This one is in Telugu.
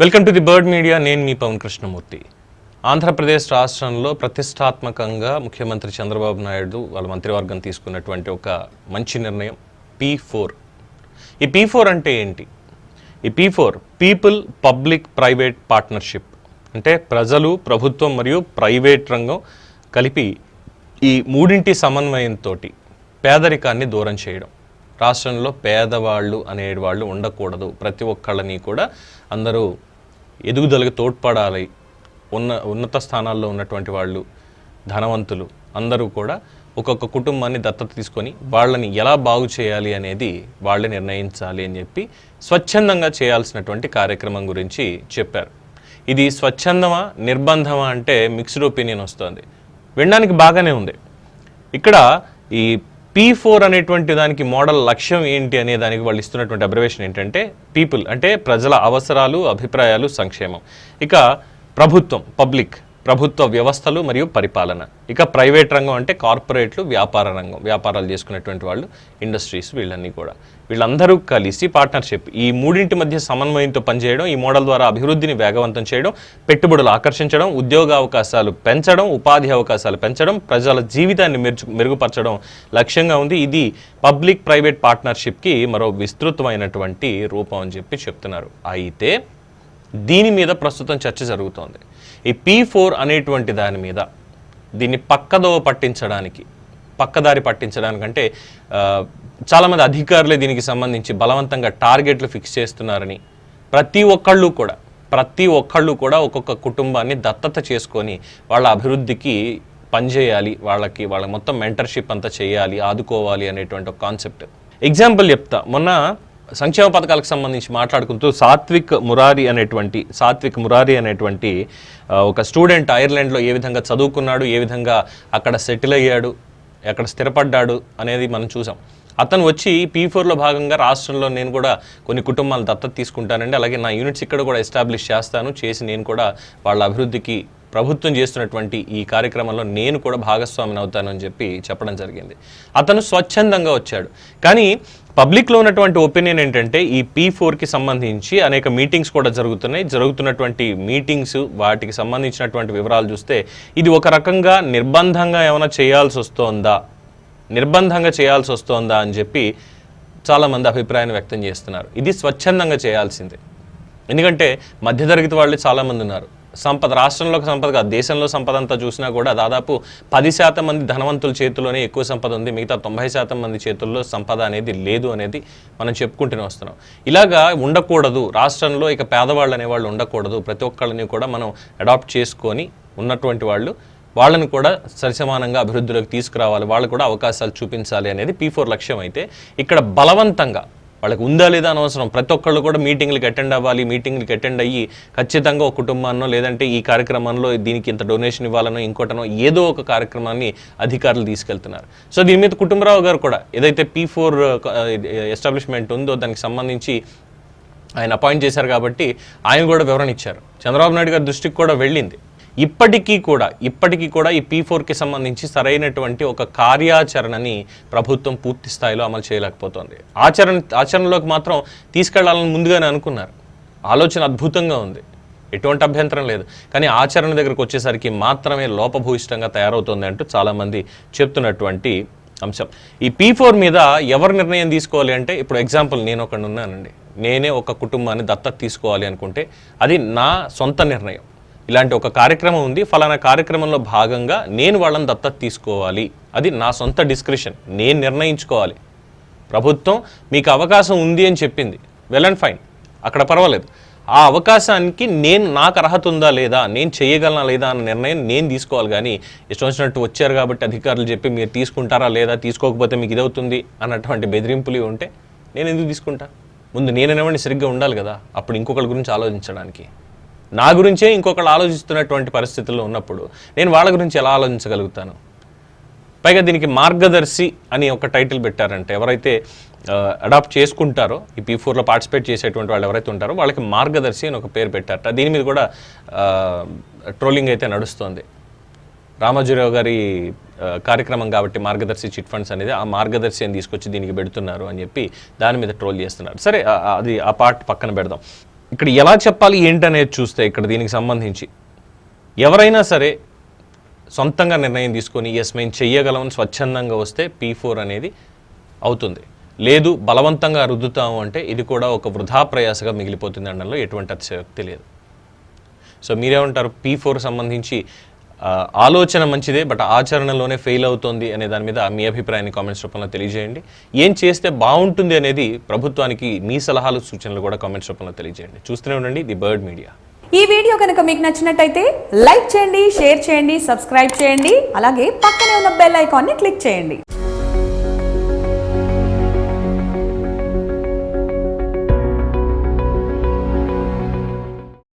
Welcome to the bird media. నేను మీ పవన్ కృష్ణమూర్తి. ఆంధ్రప్రదేశ్ రాష్ట్రంలో ప్రతిష్టాత్మకంగా ముఖ్యమంత్రి చంద్రబాబు నాయుడు వాళ్ళ మంత్రివర్గం తీసుకున్నటువంటి ఒక మంచి నిర్ణయం పీ ఫోర్. ఈ పీ ఫోర్ అంటే ఏంటి? ఈ P four people public private partnership. అంటే ప్రజలు ప్రభుత్వం మరియు ప్రైవేట్ రంగం కలిపి ఈ మూడింటి సమన్వయంతో పేదరికాన్ని దూరం చేయడం. రాష్ట్రంలో పేదవాళ్ళు అనేవాళ్ళు ఉండకూడదు. ప్రతి ఒక్కళ్ళని కూడా అందరూ ఎదుగుదలకు తోడ్పడాలి. ఉన్న ఉన్నత స్థానాల్లో ఉన్నటువంటి వాళ్ళు ధనవంతులు అందరూ కూడా ఒక్కొక్క కుటుంబాన్ని దత్తత తీసుకొని వాళ్ళని ఎలా బాగు చేయాలి అనేది వాళ్ళే నిర్ణయించాలి అని చెప్పి స్వచ్ఛందంగా చేయాల్సినటువంటి కార్యక్రమం గురించి చెప్పారు. ఇది స్వచ్ఛందమా నిర్బంధమా అంటే మిక్స్డ్ ఒపీనియన్ వస్తుంది. వినడానికి బాగానే ఉంది. ఇక్కడ ఈ పీ ఫోర్ అనేటువంటి దానికి మోడల్ లక్ష్యం ఏంటి అనే దానికి వాళ్ళు ఇస్తున్నటువంటి అబ్రివేషన్ ఏంటంటే పీపుల్ అంటే ప్రజల అవసరాలు అభిప్రాయాలు సంక్షేమం. ఇక ప్రభుత్వం పబ్లిక్ ప్రభుత్వ వ్యవస్థలు మరియు పరిపాలన. ఇక ప్రైవేట్ రంగం అంటే కార్పొరేట్లు వ్యాపార రంగం వ్యాపారాలు చేసుకునేటువంటి వాళ్ళు ఇండస్ట్రీస్ వీళ్ళన్నీ కూడా. వీళ్ళందరూ కలిసి పార్ట్నర్షిప్. ఈ మూడింటి మధ్య సమన్వయంతో పనిచేయడం ఈ మోడల్ ద్వారా అభివృద్ధిని వేగవంతం చేయడం పెట్టుబడులు ఆకర్షించడం ఉద్యోగ అవకాశాలు పెంచడం ఉపాధి అవకాశాలు పెంచడం ప్రజల జీవితాన్ని మెరుచు మెరుగుపరచడం లక్ష్యంగా ఉంది. ఇది పబ్లిక్ ప్రైవేట్ పార్ట్నర్షిప్కి మరో విస్తృతమైనటువంటి రూపం అని చెప్పి చెప్తున్నారు. అయితే దీని మీద ప్రస్తుతం చర్చ జరుగుతోంది. ఈ పీ ఫోర్ అనేటువంటి దాని మీద దీన్ని పక్కదో పట్టించడానికి పక్కదారి పట్టించడానికంటే చాలామంది అధికారులే దీనికి సంబంధించి బలవంతంగా టార్గెట్లు ఫిక్స్ చేస్తున్నారని ప్రతి ఒక్కళ్ళు కూడా ప్రతి ఒక్కళ్ళు కూడా ఒక్కొక్క కుటుంబాన్ని దత్తత చేసుకొని వాళ్ళ అభివృద్ధికి పనిచేయాలి వాళ్ళకి వాళ్ళ మొత్తం మెంటర్షిప్ అంతా చేయాలి ఆదుకోవాలి అనేటువంటి ఒక కాన్సెప్ట్ ఎగ్జాంపుల్ చెప్తా. మొన్న సంక్షేమ పథకాలకు సంబంధించి మాట్లాడుకుంటూ సాత్విక్ మురారి అనేటువంటి సాత్విక్ మురారి అనేటువంటి ఒక స్టూడెంట్ ఐర్లాండ్లో ఏ విధంగా చదువుకున్నాడు ఏ విధంగా అక్కడ సెటిల్ అయ్యాడు ఎక్కడ స్థిరపడ్డాడు అనేది మనం చూసాం. అతను వచ్చి పీ ఫోర్లో భాగంగా రాష్ట్రంలో నేను కూడా కొన్ని కుటుంబాలు దత్తత తీసుకుంటానండి. అలాగే నా యూనిట్స్ ఇక్కడ కూడా ఎస్టాబ్లిష్ చేస్తాను. చేసి నేను కూడా వాళ్ళ అభివృద్ధికి ప్రభుత్వం చేస్తున్నటువంటి ఈ కార్యక్రమంలో నేను కూడా భాగస్వామిని అవుతానని చెప్పి చెప్పడం జరిగింది. అతను స్వచ్ఛందంగా వచ్చాడు. కానీ పబ్లిక్లో ఉన్నటువంటి ఒపీనియన్ ఏంటంటే ఈ పీ ఫోర్కి సంబంధించి అనేక మీటింగ్స్ కూడా జరుగుతున్నాయి. జరుగుతున్నటువంటి మీటింగ్స్ వాటికి సంబంధించినటువంటి వివరాలు చూస్తే ఇది ఒక రకంగా నిర్బంధంగా ఏమైనా చేయాల్సి వస్తోందా? నిర్బంధంగా చేయాల్సి వస్తోందా అని చెప్పి చాలామంది అభిప్రాయాన్ని వ్యక్తం చేస్తున్నారు. ఇది స్వచ్ఛందంగా చేయాల్సిందే. ఎందుకంటే మధ్యతరగతి వాళ్ళు చాలామంది ఉన్నారు. సంపద రాష్ట్రంలో సంపద కాదు దేశంలో సంపద అంతా చూసినా కూడా దాదాపు పది శాతం మంది ధనవంతుల చేతిలోనే ఎక్కువ సంపద ఉంది. మిగతా తొంభై శాతం మంది చేతుల్లో సంపద అనేది లేదు అనేది మనం చెప్పుకుంటూనే వస్తున్నాం. ఇలాగా ఉండకూడదు. రాష్ట్రంలో ఇక పేదవాళ్ళు అనేవాళ్ళు ఉండకూడదు. ప్రతి ఒక్కళ్ళని కూడా మనం అడాప్ట్ చేసుకొని ఉన్నటువంటి వాళ్ళు వాళ్ళని కూడా సరిసమానంగా అభివృద్ధిలోకి తీసుకురావాలి. వాళ్ళు కూడా అవకాశాలు చూపించాలి అనేది పీ ఫోర్ లక్ష్యం అయితే. ఇక్కడ బలవంతంగా వాళ్ళకి ఉందా లేదా అనవసరం ప్రతి ఒక్కళ్ళు కూడా మీటింగ్లకు అటెండ్ అవ్వాలి మీటింగ్లకు అటెండ్ అయ్యి ఖచ్చితంగా ఒక కుటుంబాన్నో లేదంటే ఈ కార్యక్రమంలో దీనికి ఇంత డొనేషన్ ఇవ్వాలనో ఇంకోటనో ఏదో ఒక కార్యక్రమాన్ని అధికారులు తీసుకెళ్తున్నారు. సో దీని మీద కుటుంబరావు గారు కూడా ఏదైతే పీ ఫోర్ ఎస్టాబ్లిష్మెంట్ ఉందో దానికి సంబంధించి ఆయన అపాయింట్ చేశారు కాబట్టి ఆయన కూడా వివరణ ఇచ్చారు. చంద్రబాబు నాయుడు గారి దృష్టికి కూడా వెళ్ళింది. ఇప్పటికీ కూడా ఇప్పటికీ కూడా ఈ పీ ఫోర్కి సంబంధించి సరైనటువంటి ఒక కార్యాచరణని ప్రభుత్వం పూర్తి స్థాయిలో అమలు చేయలేకపోతుంది. ఆచరణ ఆచరణలోకి మాత్రం తీసుకెళ్ళాలని ముందుగానే అనుకున్నారు. ఆలోచన అద్భుతంగా ఉంది. ఎటువంటి అభ్యంతరం లేదు. కానీ ఆచరణ దగ్గరకు వచ్చేసరికి మాత్రమే లోపభూయిష్టంగా తయారవుతుంది అంటూ చాలామంది చెప్తున్నటువంటి అంశం. ఈ పీ ఫోర్ మీద ఎవరు నిర్ణయం తీసుకోవాలి అంటే ఇప్పుడు ఎగ్జాంపుల్ నేను ఒకడు ఉన్నానండి. నేనే ఒక కుటుంబాన్ని దత్తత తీసుకోవాలి అనుకుంటే అది నా సొంత నిర్ణయం. ఇలాంటి ఒక కార్యక్రమం ఉంది. ఫలానా కార్యక్రమంలో భాగంగా నేను వాళ్ళని దత్తత తీసుకోవాలి. అది నా సొంత డిస్క్రిషన్ నేను నిర్ణయించుకోవాలి. ప్రభుత్వం మీకు అవకాశం ఉంది అని చెప్పింది. వెల్ అండ్ ఫైన్ అక్కడ పర్వాలేదు. ఆ అవకాశానికి నేను నాకు అర్హత ఉందా లేదా నేను చేయగలనా లేదా అన్న నిర్ణయం నేను తీసుకోవాలి. కానీ ఇష్టం వచ్చినట్టు వచ్చారు కాబట్టి అధికారులు చెప్పి మీరు తీసుకుంటారా లేదా తీసుకోకపోతే మీకు ఇదవుతుంది అన్నటువంటి బెదిరింపులు ఉంటే నేను ఎందుకు తీసుకుంటా? ముందు నేననేవాడిని సరిగ్గా ఉండాలి కదా. అప్పుడు ఇంకొకరి గురించి ఆలోచించడానికి. నా గురించే ఇంకొకళ్ళు ఆలోచిస్తున్నటువంటి పరిస్థితుల్లో ఉన్నప్పుడు నేను వాళ్ళ గురించి ఎలా ఆలోచించగలుగుతాను? పైగా దీనికి మార్గదర్శి అని ఒక టైటిల్ పెట్టారంటే ఎవరైతే అడాప్ట్ చేసుకుంటారో ఈ పీ ఫోర్లో పార్టిసిపేట్ చేసేటువంటి వాళ్ళు ఎవరైతే ఉంటారో వాళ్ళకి మార్గదర్శి అని ఒక పేరు పెట్టారట. దీని మీద కూడా ట్రోలింగ్ అయితే నడుస్తుంది. రామాజీరావు గారి కార్యక్రమం కాబట్టి మార్గదర్శి చిట్ ఫండ్స్ అనేది ఆ మార్గదర్శి అని తీసుకొచ్చి దీనికి పెడుతున్నారు అని చెప్పి దాని మీద ట్రోల్ చేస్తున్నారు. సరే అది ఆ పార్ట్ పక్కన పెడదాం. ఇక్కడ ఎలా చెప్పాలి ఏంటనేది చూస్తే ఇక్కడ దీనికి సంబంధించి ఎవరైనా సరే సొంతంగా నిర్ణయం తీసుకొని ఎస్ మేము చెయ్యగలం స్వచ్ఛందంగా వస్తే పీ ఫోర్ అనేది అవుతుంది. లేదు బలవంతంగా రుద్దుతాము అంటే ఇది కూడా ఒక వృధా ప్రయాసగా మిగిలిపోతుంది అనడంలో ఎటువంటి అతిశక్తి లేదు. సో మీరేమంటారు పీ ఫోర్ సంబంధించి ఆలోచన మంచిదే బట్ ఆచరణలోనే ఫెయిల్ అవుతోంది అనే దాని మీద మీ అభిప్రాయాన్ని కామెంట్స్ రూపంలో తెలియజేయండి. ఏం చేస్తే బాగుంటుంది అనేది ప్రభుత్వానికి మీ సలహాలు సూచనలు కూడా కామెంట్స్ రూపంలో తెలియజేయండి. చూస్తూనే ఉండండి ది బర్డ్ మీడియా. ఈ వీడియో కనుక మీకు నచ్చినట్టయితే లైక్ చేయండి షేర్ చేయండి సబ్స్క్రైబ్ చేయండి అలాగే పక్కనే ఉన్న బెల్ ఐకాన్ని క్లిక్ చేయండి.